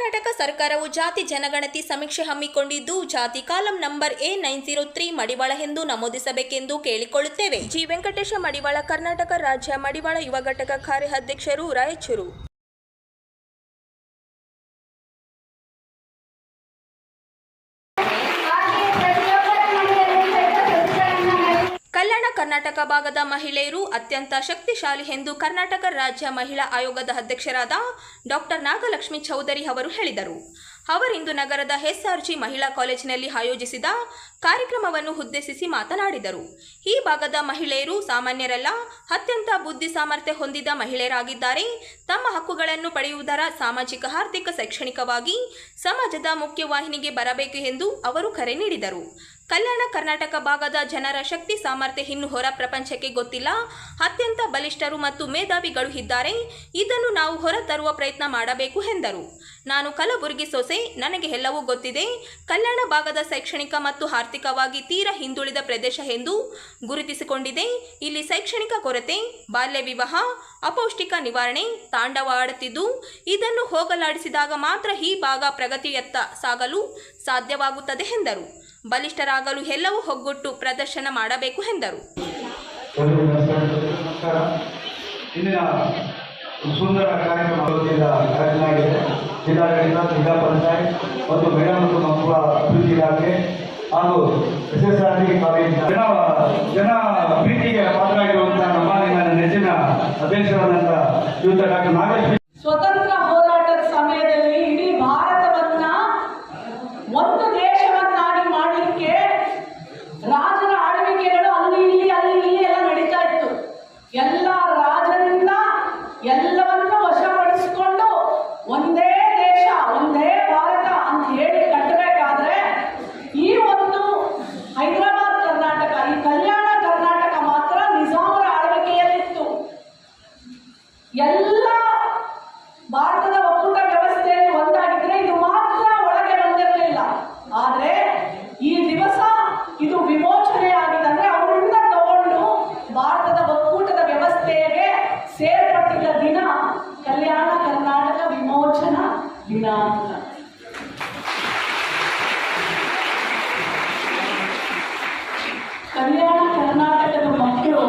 ಕರ್ನಾಟಕ ಸರ್ಕಾರವು ಜಾತಿ ಜನಗಣತಿ ಸಮೀಕ್ಷೆ ಹಮ್ಮಿಕೊಂಡಿದ್ದು, ಜಾತಿ column number A nine zero three Madivala ಎಂದು ನಮೂದಿಸಬೇಕೆಂದು ಕೇಳಿಕೊಳ್ಳುತ್ತೇವೆ. ಜಿ ವೆಂಕಟೇಶ ಮಡಿವಾಳ, ಕರ್ನಾಟಕ ರಾಜ್ಯ ಮಡಿವಾಳ ಯುವ ಘಟಕ ಕಾರ್ಯಾಧ್ಯಕ್ಷರು ರಾಯಚೂರು ಕಲ್ಯಾಣ ಕರ್ನಾಟಕ ಭಾಗದ ಮಹಿಳೆಯರು ಅತ್ಯಂತ ಶಕ್ತಿಶಾಲಿ ಎಂದು ಕರ್ನಾಟಕ ರಾಜ್ಯ ಮಹಿಳಾ ಆಯೋಗದ ಅಧ್ಯಕ್ಷರಾದ ಡಾಕ್ಟರ್ ನಾಗಲಕ್ಷ್ಮಿ ಚೌಧರಿ ಅವರು ಹೇಳಿದರು. ಅವರಿಂದು ನಗರದ ಎಸ್ಆರ್ಜಿ ಮಹಿಳಾ ಕಾಲೇಜಿನಲ್ಲಿ ಆಯೋಜಿಸಿದ ಕಾರ್ಯಕ್ರಮವನ್ನು ಉದ್ದೇಶಿಸಿ ಮಾತನಾಡಿದರು. ಈ ಭಾಗದ ಮಹಿಳೆಯರು ಸಾಮಾನ್ಯರಲ್ಲ, ಅತ್ಯಂತ ಬುದ್ಧಿ ಸಾಮರ್ಥ್ಯ ಹೊಂದಿದ ಮಹಿಳೆಯರಾಗಿದ್ದಾರೆ. ತಮ್ಮ ಹಕ್ಕುಗಳನ್ನು ಪಡೆಯುವುದರ ಸಾಮಾಜಿಕ, ಆರ್ಥಿಕ, ಶೈಕ್ಷಣಿಕವಾಗಿ ಸಮಾಜದ ಮುಖ್ಯವಾಹಿನಿಗೆ ಬರಬೇಕು ಎಂದು ಅವರು ಕರೆ ನೀಡಿದರು. ಕಲ್ಯಾಣ ಕರ್ನಾಟಕ ಭಾಗದ ಜನರ ಶಕ್ತಿ, ಸಾಮರ್ಥ್ಯ ಇನ್ನು ಹೊರ ಪ್ರಪಂಚಕ್ಕೆ ಗೊತ್ತಿಲ್ಲ. ಅತ್ಯಂತ ಬಲಿಷ್ಠರು ಮತ್ತು ಮೇಧಾವಿಗಳು ಇದ್ದಾರೆ. ಇದನ್ನು ನಾವು ಹೊರ ತರುವ ಪ್ರಯತ್ನ ಮಾಡಬೇಕು ಎಂದರು. ನಾನು ಕಲಬುರಗಿ ಸೊಸೆ, ನನಗೆ ಎಲ್ಲವೂ ಗೊತ್ತಿದೆ. ಕಲ್ಯಾಣ ಭಾಗದ ಶೈಕ್ಷಣಿಕ ಮತ್ತು ಆರ್ಥಿಕವಾಗಿ ತೀರ ಹಿಂದುಳಿದ ಪ್ರದೇಶ ಎಂದು ಗುರುತಿಸಿಕೊಂಡಿದೆ. ಇಲ್ಲಿ ಶೈಕ್ಷಣಿಕ ಕೊರತೆ, ಬಾಲ್ಯ ವಿವಾಹ, ಅಪೌಷ್ಟಿಕ ನಿವಾರಣೆ ತಾಂಡವಾಡುತ್ತಿದ್ದು ಇದನ್ನು ಹೋಗಲಾಡಿಸಿದಾಗ ಮಾತ್ರ ಈ ಭಾಗ ಪ್ರಗತಿಯತ್ತ ಸಾಗಲು ಸಾಧ್ಯವಾಗುತ್ತದೆ ಎಂದರು. ಬಲಿಷ್ಠರಾಗಲು ಎಲ್ಲವೂ ಒಗ್ಗಟ್ಟು ಪ್ರದರ್ಶನ ಮಾಡಬೇಕು ಎಂದರು. ಸುಂದರ ಕಾರ್ಯಕ್ರಮ ಜಿಲ್ಲಾ ಕಾರ್ಯಕ್ರಮ ಆಗಿದೆ ಜಿಲ್ಲಾಡಳಿತ, ಜಿಲ್ಲಾ ಪಂಚಾಯತ್ ಮತ್ತು ಮಹಿಳಾ ಮತ್ತು ಮಕ್ಕಳ ಅಭಿವೃದ್ಧಿ ಇಲಾಖೆ ಹಾಗೂ ಜನ ಜನ ಪ್ರೀತಿಗೆ ಪಾತ್ರ ಆಗಿರುವಂತಹ ನಮ್ಮ ನೆಚ್ಚಿನ ಅಧ್ಯಕ್ಷರಾದಂತಹ ಯುವತ ಡಾಕ್ಟರ್ ನಾಗೇಶ್ ದಿನ ಕಲ್ಯಾಣ ಕರ್ನಾಟಕದ ಮಕ್ಕಳು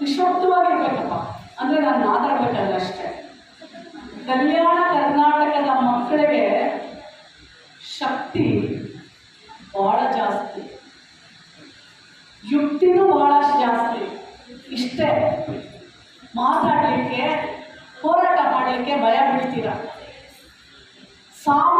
ನಿಶಬ್ದವಾಗಿರ್ಬೇಕಪ್ಪ ಅಂದ್ರೆ ನಾನು ಮಾತಾಡ್ಬೇಕಲ್ಲ ಅಷ್ಟೇ. ಕಲ್ಯಾಣ ಕರ್ನಾಟಕದ ಮಕ್ಕಳಿಗೆ ಶಕ್ತಿ ಬಹಳ ಜಾಸ್ತಿ. ಯುಕ್ತಿನೂ ಬಹಳಷ್ಟು ಜಾಸ್ತಿ. ಇಷ್ಟೇ. ಮಾತಾಡಲಿಕ್ಕೆ ಹೋರಾಟ ಮಾಡಲಿಕ್ಕೆ ಭಯ ಬೀಳ್ತೀರ? ಸಾಮಾನ್ಯರಲ್ಲಿ